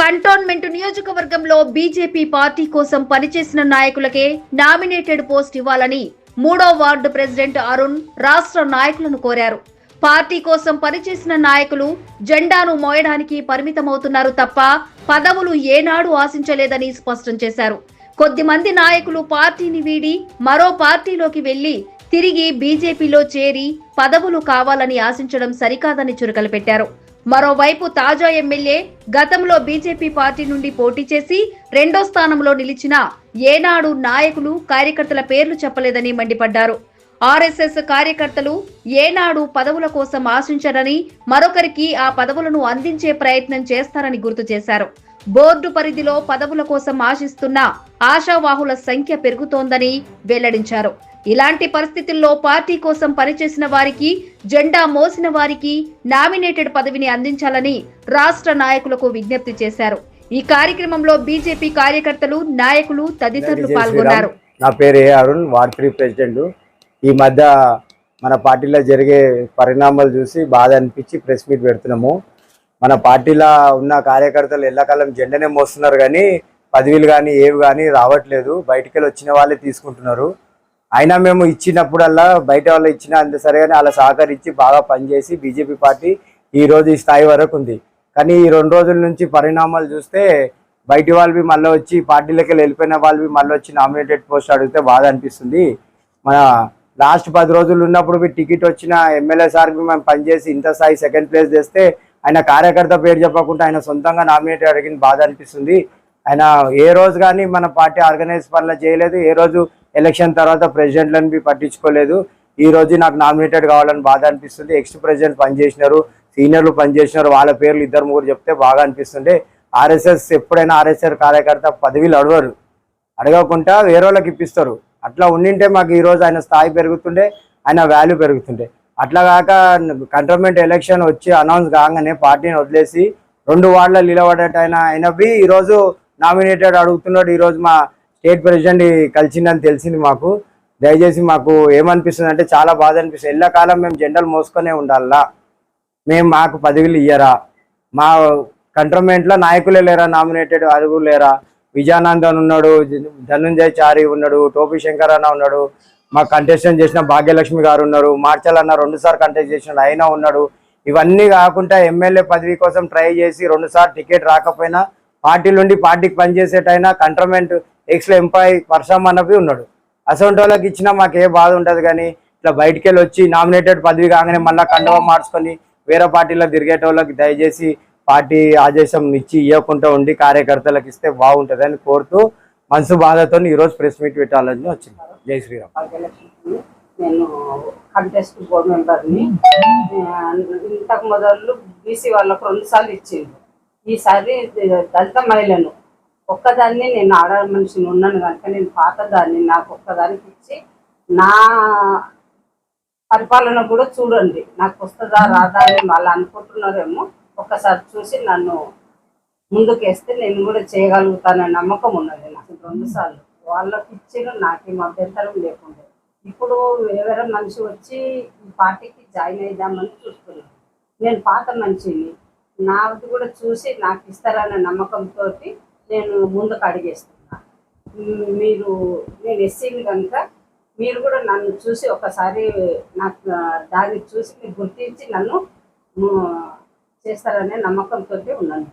Cantonment నియోజకవర్గంలో BJP party కోసం పనిచేసిన నాయకులకే నామినేటెడ్ పోస్ట్ ఇవ్వాలని మూడో వార్డు ప్రెసిడెంట్ అరుణ్ రాష్ట్ర నాయకులను కోరారు. పార్టీ కోసం పనిచేసిన నాయకులు జెండాను మోయడానికి పరిమితమవుతున్నారు తప్ప పదవులు ఏనాడు ఆశించలేదని స్పష్టం చేశారు. కొద్దిమంది నాయకులు పార్టీని వీడి మరో పార్టీలోకి వెళ్ళి తిరిగి బీజేపీలో చేరి పదవులు కావాలని ఆశించడం సరికాదని చురకలు పెట్టారు. మరోవైపు తాజా ఎమ్మెల్యే గతంలో బీజేపీ పార్టీ నుండి పోటీ చేసి రెండో స్థానంలో నిలిచిన ఏనాడు నాయకులు కార్యకర్తల పేర్లు చెప్పలేదని మండిపడ్డారు. ఆర్ఎస్ఎస్ కార్యకర్తలు ఏనాడు పదవుల కోసం ఆశించరని మరొకరికి ఆ పదవులను అందించే ప్రయత్నం చేస్తారని గుర్తు చేశారు. బోర్డు పరిధిలో పదవుల కోసం ఆశిస్తున్న ఆశావాహుల సంఖ్య పెరుగుతోందని వెల్లడించారు. ఇలాంటి పరిస్థితుల్లో పార్టీ కోసం పనిచేసిన వారికి జెండా మోసిన వారికి నామినేటెడ్ పదవిని అందించాలని రాష్ట్ర నాయకులకు విజ్ఞప్తి చేశారు. ఈ కార్యక్రమంలో బీజేపీ కార్యకర్తలు నాయకులు తదితరులు పాల్గొన్నారు. నా పేరు A Arun ward three president. ఈ మధ్య మన పార్టీలో జరిగే పరిణామాలు చూసి బాధ అనిపించి ప్రెస్ మీట్ పెడుతున్నాము. మన పార్టీలో ఉన్న కార్యకర్తలు ఎల్లకాలం జెండనే మోస్తున్నారు కానీ పదవీలు కానీ ఏవి కానీ రావట్లేదు. బయటికి వెళ్ళి వచ్చిన వాళ్ళే తీసుకుంటున్నారు. అయినా మేము ఇచ్చినప్పుడల్లా బయట వాళ్ళు ఇచ్చిన అంత సరే కానీ అలా సహకరించి బాగా పనిచేసి బీజేపీ పార్టీ ఈ రోజు ఈ స్థాయి వరకు ఉంది. కానీ ఈ రెండు రోజుల నుంచి పరిణామాలు చూస్తే బయటి వాళ్ళవి మళ్ళీ వచ్చి పార్టీలకి వెళ్ళిపోయిన వాళ్ళవి మళ్ళీ వచ్చి నామినేటెడ్ పోస్ట్ అడిగితే బాధ అనిపిస్తుంది. మన లాస్ట్ పది రోజులు ఉన్నప్పుడు మీ టికెట్ వచ్చిన ఎమ్మెల్యే సార్కి మేము పనిచేసి ఇంత స్థాయి సెకండ్ ప్లేస్ చేస్తే ఆయన కార్యకర్త పేరు చెప్పకుండా ఆయన సొంతంగా నామినేటెడ్ అడిగిన బాధ అనిపిస్తుంది. ఆయన ఏ రోజు కానీ మన పార్టీ ఆర్గనైజ్ పనులు చేయలేదు. ఏ రోజు ఎలక్షన్ తర్వాత ప్రెసిడెంట్లను పట్టించుకోలేదు. ఈ రోజు నాకు నామినేటెడ్ కావాలని బాధ అనిపిస్తుంది. ఎక్స్ ప్రెసిడెంట్ పనిచేసినారు సీనియర్లు పనిచేసినారు వాళ్ళ పేర్లు ఇద్దరు ముగ్గురు చెప్తే బాగా అనిపిస్తుండే. ఆర్ఎస్ఎస్ ఎప్పుడైనా ఆర్ఎస్ఎస్ కార్యకర్త పదవిలు అడవరు. అడగకుండా వేరే వాళ్ళకి ఇప్పిస్తారు. అట్లా ఉండింటే మాకు ఈరోజు ఆయన స్థాయి పెరుగుతుండే ఆయన వాల్యూ పెరుగుతుండే. అట్లా కాక కంటోన్మెంట్ ఎలక్షన్ వచ్చి అనౌన్స్ కాగానే పార్టీని వదిలేసి రెండు వార్డుల నిలబడేట ఆయన అయినవి ఈరోజు నామినేటెడ్ అడుగుతున్నాడు ఈరోజు మా స్టేట్ ప్రెసిడెంట్ కలిసిందని తెలిసింది మాకు. దయచేసి మాకు ఏమనిపిస్తుంది అంటే చాలా బాధ అనిపిస్తుంది. ఎల్లకాలం మేము జెండలు మోసుకొనే ఉండాలా? మేము మాకు పదవులు ఇయ్యరా? మా కంట్రోన్మెంట్లో నాయకులే లేరా నామినేటెడ్ అడుగు లేరా? విజయానందన్ ఉన్నాడు ధనుంజయ్ చారి ఉన్నాడు టోపీ శంకర్ అన్న ఉన్నాడు మా కంటెస్టెంట్ చేసిన భాగ్యలక్ష్మి గారు ఉన్నారు మార్చల్ అన్న రెండుసార్లు కంటెస్ట్ చేసిన ఆయన ఉన్నాడు. ఇవన్నీ కాకుండా ఎమ్మెల్యే పదవి కోసం ట్రై చేసి రెండుసార్లు టికెట్ రాకపోయినా పార్టీ నుండి పార్టీకి పనిచేసేటైనా కంట్రమెంట్ ఎక్స్లో ఎంపాయ్ వర్షం అన్నవి ఉన్నాడు. అసొంటి వాళ్ళకి ఇచ్చినా మాకు ఏ బాధ ఉండదు కానీ ఇట్లా బయటికి వెళ్ళి వచ్చి నామినేటెడ్ పదవి కాగానే మళ్ళీ కండవ మార్చుకొని వేరే పార్టీలో తిరిగేటోళ్ళకి దయచేసి పార్టీ ఆదేశం ఇచ్చి ఇవ్వకుండా ఉండి కార్యకర్తలకు ఇస్తే బాగుంటుంది కోరుతూ మనసు బాధతో ఈరోజు ప్రెస్ మీట్ పెట్టాలని వచ్చింది. జై శ్రీరామ్. నేను కంటెస్ట్ బోర్డు మెంబర్ని ఇంతకు మొదలు బీసీ వాళ్ళకు రెండు సార్లు ఇచ్చింది ఈసారి దళిత మహిళను ఒక్కదాన్ని నేను ఆడ మనిషిని ఉన్నాను కనుక నేను పాతదాన్ని నాకు ఒక్కదానికి ఇచ్చి నా పరిపాలన కూడా చూడండి. నాకు వస్తుందా రాదా అని వాళ్ళు అనుకుంటున్నారేమో. ఒక్కసారి చూసి నన్ను ముందుకేస్తే నేను కూడా చేయగలుగుతానని నమ్మకం ఉన్నది నాకు రెండు సార్లు. వాళ్ళకి ఇచ్చిన నాకేం అభ్యంతరం లేకుండే. ఇప్పుడు ఎవరో మనిషి వచ్చి ఈ పార్టీకి జాయిన్ అయిద్దామని చూస్తున్నాను నేను పాత మనిషిని నాది కూడా చూసి నాకు ఇస్తారనే నమ్మకంతో నేను ముందుకు అడిగేస్తున్నా. మీరు నేను ఎస్సీని కనుక మీరు కూడా నన్ను చూసి ఒకసారి నాకు దాన్ని చూసి మీరు గుర్తించి నన్ను చేస్తారనే నమ్మకంతో ఉన్నాను.